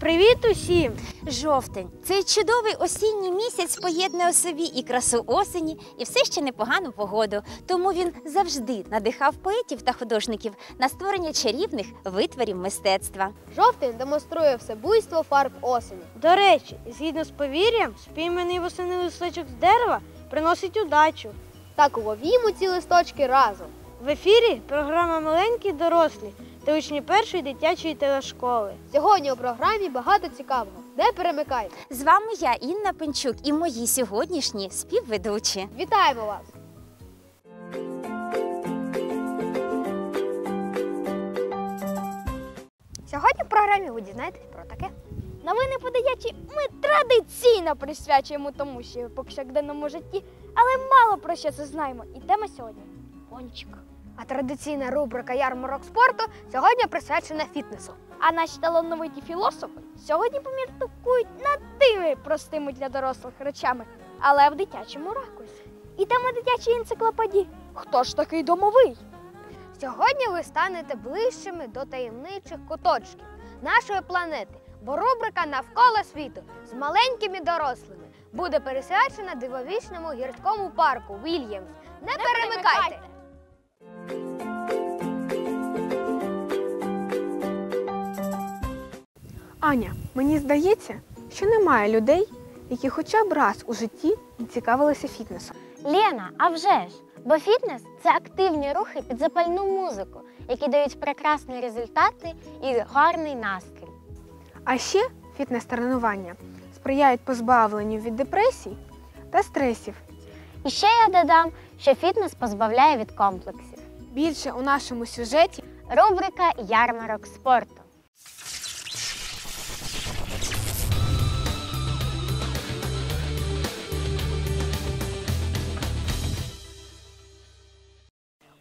Привіт усім! Жовтень цей чудовий осінній місяць поєднує у собі і красу осені, і все ще непогану погоду. Тому він завжди надихав поетів та художників на створення чарівних витворів мистецтва. Жовтень демонструє всебуйство фарб осені. До речі, згідно з повір'ям, спійманий восени листочок з дерева приносить удачу. Так уловімо ці листочки разом. В ефірі програма Маленькі дорослі та учні першої дитячої телешколи. Сьогодні у програмі багато цікавого. Не перемикайте. З вами я, Інна Пенчук, і мої сьогоднішні співведучі. Вітаємо вас! Сьогодні в програмі ви дізнаєтесь про таке. Новини подачі ми традиційно присвячуємо тому, що є в повсякденному житті, але мало про що це знаємо. І тема сьогодні гонщик. А традиційна рубрика Ярмарок спорту сьогодні присвячена фітнесу. А наші талановиті філософи сьогодні поміркують над тими простими для дорослих речами, але в дитячому ракурсі. І тема дитячої енциклопедії. Хто ж такий домовий? Сьогодні ви станете ближчими до таємничих куточків нашої планети, бо рубрика Навколо світу з маленькими дорослими буде присвячена дивовічному гірському парку Вільямс. Не, перемикайте! Аня, мені здається, що немає людей, які хоча б раз у житті не цікавилися фітнесом. Лена, а вже ж! Бо фітнес це активні рухи під запальну музику, які дають прекрасні результати і гарний настрій. А ще фітнес-тренування сприяють позбавленню від депресій та стресів. І ще я додам, що фітнес позбавляє від комплексів. Більше у нашому сюжеті Рубрика Ярмарок спорту.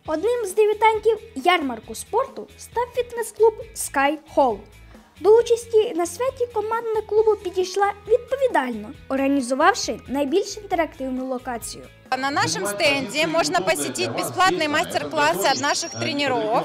Одним з дебютантів ярмарку спорту став фітнес-клуб Sky Hall. До участі на святі команда клубу підійшла відповідально, організувавши найбільш інтерактивну локацію. На нашем стенде можно посетить бесплатные мастер-классы от наших тренеров,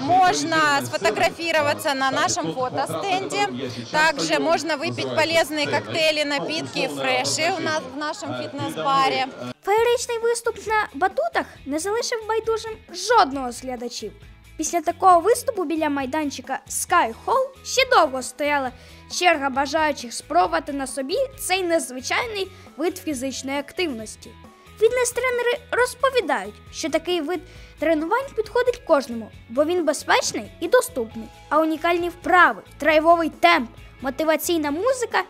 можно сфотографироваться на нашем фотостенде, также можно выпить полезные коктейли, напитки и фреши у нас в нашем фитнес-баре. Феєричний виступ на батутах не залишив байдужим жодного з глядачів. Після такого виступу біля майданчика Sky Hall ще довго стояла черга бажаючих спробувати на собі цей незвичайний вид фізичної активності. Фітнес-тренери розповідають, що такий вид тренувань підходить кожному, бо він безпечний і доступний, а унікальні вправи, драйвовий темп, мотиваційна музика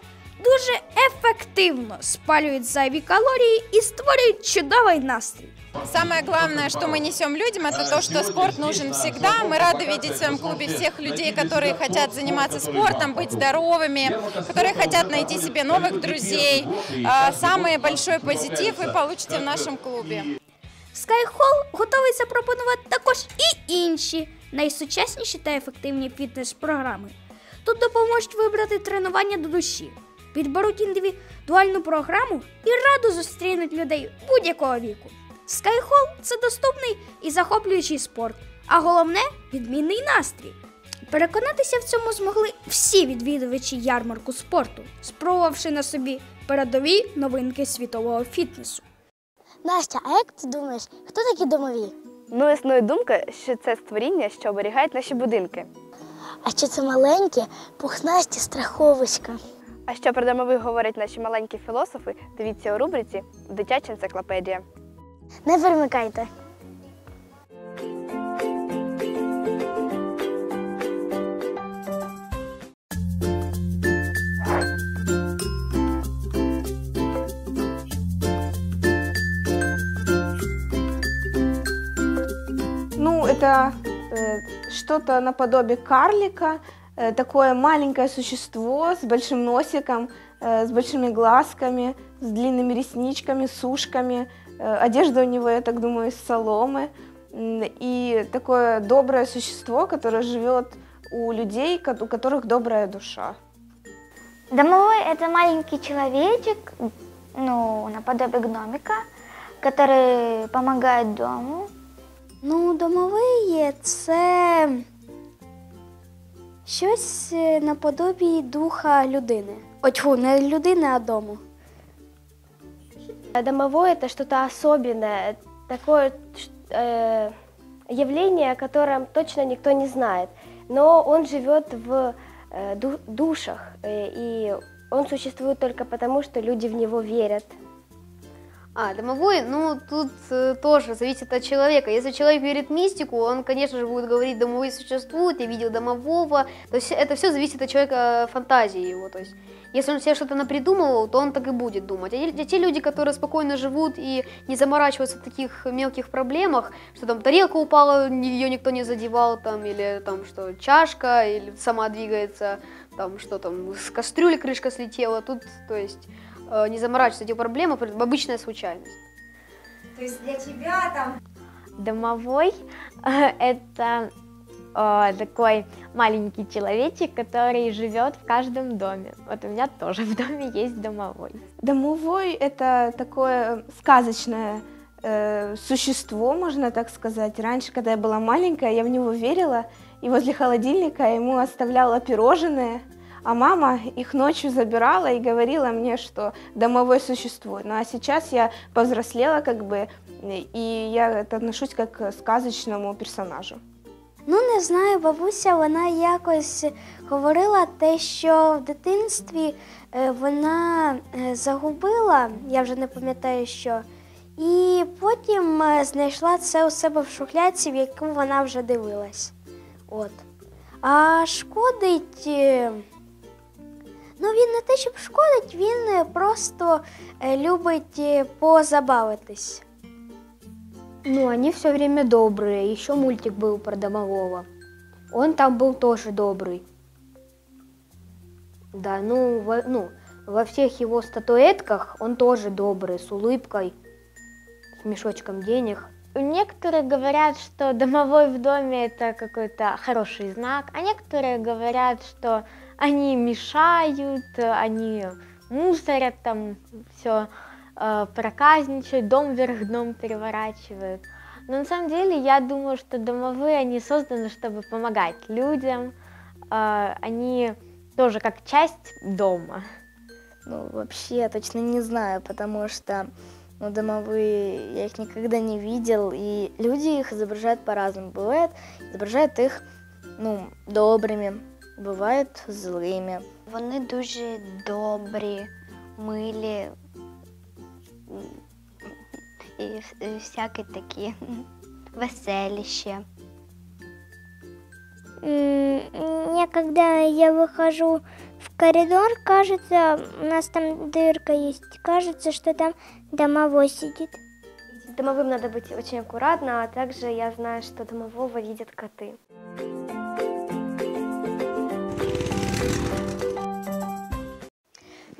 дуже ефективно спалюють зайві калорії і створюють чудовий настрій. Самое главное, что мы несем людям, это то, что спорт нужен всегда. Мы рады видеть в своем клубе всех людей, которые хотят заниматься спортом, быть здоровыми, которые хотят найти себе новых друзей. А, Самый большой позитив вы получите в нашем клубе. Skyhall готовий запропонувати також і інші найсучасніші та ефективні фітнес-програми. Тут допоможуть вибрати тренування до душі, підберуть індивідуальну програму і радо зустрінуть людей будь-якого віку. Skyhall – це доступний і захоплюючий спорт, а головне відмінний настрій. Переконатися в цьому змогли всі відвідувачі ярмарку спорту, спробувавши на собі передові новинки світового фітнесу. Настя, а як ти думаєш, хто такі домові? ну існує думка, що це створіння, що оберігають наші будинки. А що це маленькі, пухнасті страховиська? А що про домових говорять наші маленькі філософи, дивіться у рубриці Дитяча енциклопедія. Не перемикайте. Ну, это э, что-то наподобие карлика, э, такое маленькое существо с большим носиком, э, с большими глазками, с длинными ресничками, с ушками. Э, одежда у него, я так думаю, из соломы. И такое доброе существо, которое живет у людей, у которых добрая душа. Домовой – это маленький человечек, ну, наподобие гномика, который помогает дому. Ну, домовий це Щось е, наподобі духа людини. Отьху, не людини, а дому. Домовой это что-то особенное, такое э, явление, о котором точно никто не знает. Но он живет в э, ду- душах, э, и он существует только потому, что люди в него верят. А, домовой, ну, тут э, тоже зависит от человека. Если человек верит в мистику, он, конечно же, будет говорить, домовой существует, я видел домового. То есть это все зависит от человека э, фантазии его. То есть если он себе что-то напридумывал, то он так и будет думать. А те- те люди, которые спокойно живут и не заморачиваются в таких мелких проблемах, что там тарелка упала, ее никто не задевал, там, или там, что чашка, или сама двигается, там, что там, с кастрюли крышка слетела, тут, то есть, э, не заморачиваться этих проблем, а обычная случайность. То есть для тебя там Домовой э, это э, такой маленький человечек, который живет в каждом доме. Вот у меня тоже в доме есть домовой. Домовой – это такое сказочное э, существо, можно так сказать. Раньше, когда я была маленькая, я в него верила, и возле холодильника я ему оставляла пирожные, а мама их ночью забирала и говорила мне, что домовой существует. Ну а сейчас я повзрослела как бы, и я отношусь как к сказочному персонажу. Ну, не знаю, бабуся, вона якось говорила те, що в дитинстві е, вона е, загубила, я вже не пам'ятаю що, і потім е, знайшла це у себе в шухляці, в яку вона вже дивилась. От. А шкодить. Він не те, щоб шкодить, він просто е, любить позабавитись. Ну, они все время добрые. Еще мультик был про домового. Он там был тоже добрый. Да, ну, во, ну, во всех его статуэтках он тоже добрый, с улыбкой, с мешочком денег. Некоторые говорят, что домовой в доме это какой-то хороший знак, а некоторые говорят, что они мешают, они мусорят там все, проказничают, дом вверх дном переворачивают. Но на самом деле я думаю, что домовые, они созданы, чтобы помогать людям, э, они тоже как часть дома. Ну, вообще, я точно не знаю, потому что ну, домовые, я их никогда не видел, и люди их изображают по-разному. Бывает, изображают их, ну, добрыми, бывают злыми. Вони дуже добрі, милі м, і вс- і всякі такі веселі ще. Мне, когда я выхожу в коридор, кажется, у нас там дырка есть, кажется, что там домовой сидит. С домовым надо быть очень аккуратно, а также я знаю, что домового видят коты.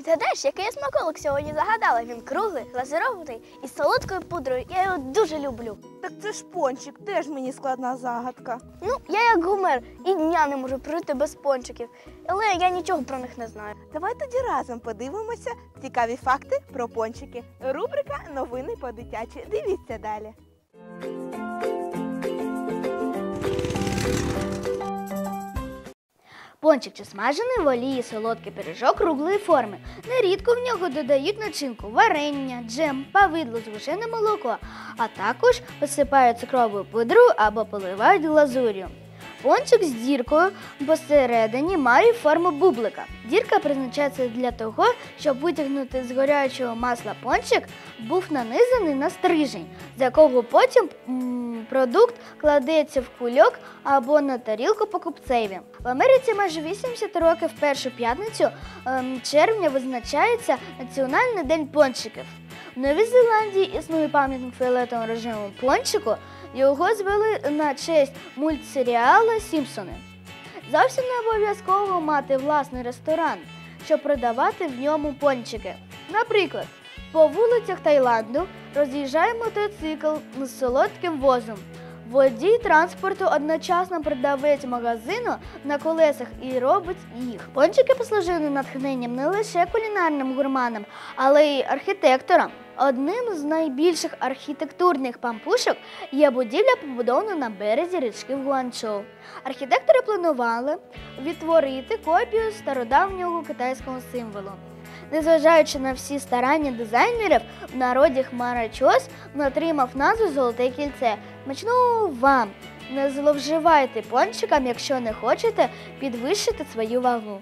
Відгадаєш, який я смаколик сьогодні загадала? Він круглий, глазирований і з солодкою пудрою. Я його дуже люблю. Так це ж пончик, теж мені складна загадка. Ну, я як гумер і дня не можу прожити без пончиків, але я нічого про них не знаю. Давай тоді разом подивимося цікаві факти про пончики. Рубрика Новини по дитячі. Дивіться далі. Пончик чи смажений в олії солодкий пиріжок круглої форми. Нерідко в нього додають начинку варення, джем, павидло, згущене молоко, а також посипають цукровою пудрою або поливають глазур'ю. Пончик з діркою посередині має форму бублика. Дірка призначається для того, щоб витягнути з горячого масла пончик був нанизаний на стрижень, з якого потім продукт кладеться в кульок або на тарілку покупцеві. В Америці майже 80 років першу п'ятницю ем, червня визначається Національний день пончиків. В Новій Зеландії існує пам'ятник фіолетовому режиму пончику. Його звели на честь мультсеріала Сімпсони. Зовсім не обов'язково мати власний ресторан, щоб продавати в ньому пончики. Наприклад, по вулицях Таїланду роз'їжджає мотоцикл з солодким возом. Водій транспорту одночасно продавець магазину на колесах і робить їх. Пончики послужили натхненням не лише кулінарним гурманам, але й архітекторам. Одним з найбільших архітектурних пампушок є будівля, побудована на березі річки в Гуанчжоу. Архітектори планували відтворити копію стародавнього китайського символу. Незважаючи на всі старання дизайнерів, в народі Хмара Чос отримав назву Золоте кільце. Смачного вам! Не зловживайте пончиком, якщо не хочете підвищити свою вагу.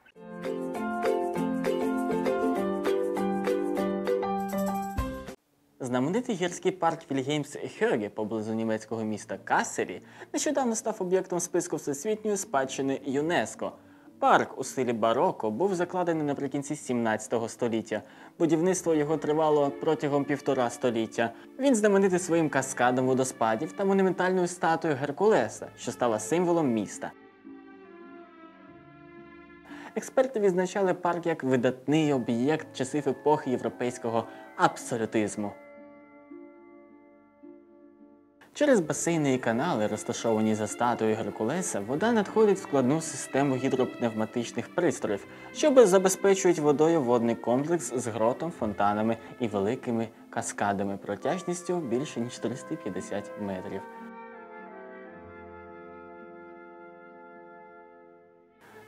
Знаменитий гірський парк Вільгеймс Хьоге поблизу німецького міста Кассері нещодавно став об'єктом списку всесвітньої спадщини ЮНЕСКО. Парк у стилі бароко був закладений наприкінці 17 століття. Будівництво його тривало протягом півтора століття. Він знаменитий своїм каскадом водоспадів та монументальною статуєю Геркулеса, що стала символом міста. Експерти відзначали парк як видатний об'єкт часів епохи європейського абсолютизму. Через басейни і канали, розташовані за статуєю Геркулеса, вода надходить в складну систему гідропневматичних пристроїв, що забезпечують водою водний комплекс з гротом, фонтанами і великими каскадами протяжністю більше ніж 350 метрів.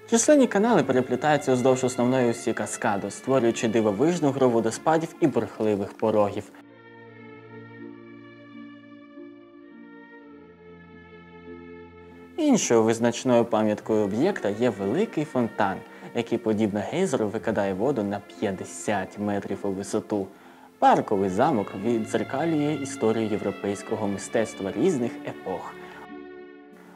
Численні канали переплітаються уздовж основної осі каскаду, створюючи дивовижну гру водоспадів і бурхливих порогів. Іншою визначною пам'яткою об'єкта є великий фонтан, який, подібно гейзеру, викидає воду на 50 метрів у висоту. Парковий замок віддзеркалює історію європейського мистецтва різних епох.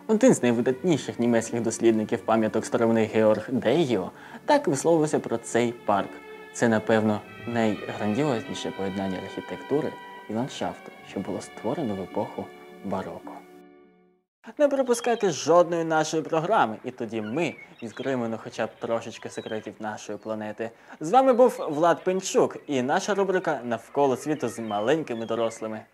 Один з найвидатніших німецьких дослідників пам'яток старовини Георг Дейгіо так висловився про цей парк. Це, напевно, найграндіозніше поєднання архітектури і ландшафту, що було створено в епоху бароко. Не пропускайте жодної нашої програми, і тоді ми відкриємо ну, хоча б трошечки секретів нашої планети. З вами був Влад Пенчук і наша рубрика Навколо світу з маленькими дорослими.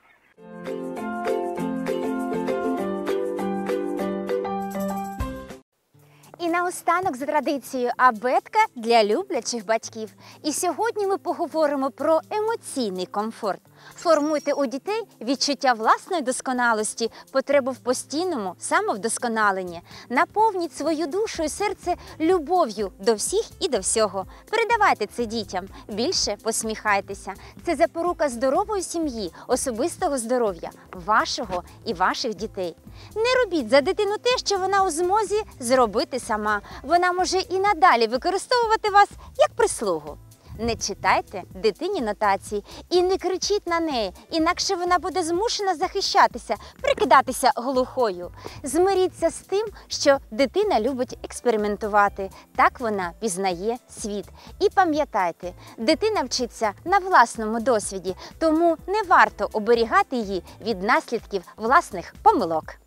І наостанок за традицією абетка для люблячих батьків. І сьогодні ми поговоримо про емоційний комфорт. Формуйте у дітей відчуття власної досконалості, потребу в постійному самовдосконаленні. Наповніть свою душу і серце любов'ю до всіх і до всього. Передавайте це дітям. Більше посміхайтеся. Це запорука здорової сім'ї, особистого здоров'я, вашого і ваших дітей. Не робіть за дитину те, що вона у змозі зробити сама. Вона може і надалі використовувати вас як прислугу. Не читайте дитині нотації і не кричіть на неї, інакше вона буде змушена захищатися, прикидатися глухою. Змиріться з тим, що дитина любить експериментувати. Так вона пізнає світ. І пам'ятайте, дитина вчиться на власному досвіді, тому не варто оберігати її від наслідків власних помилок.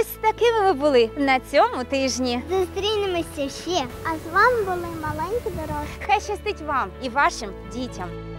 Ось такими ви були на цьому тижні. Зустрінемося ще. А з вами були маленькі дорослі. Хай щастить вам і вашим дітям.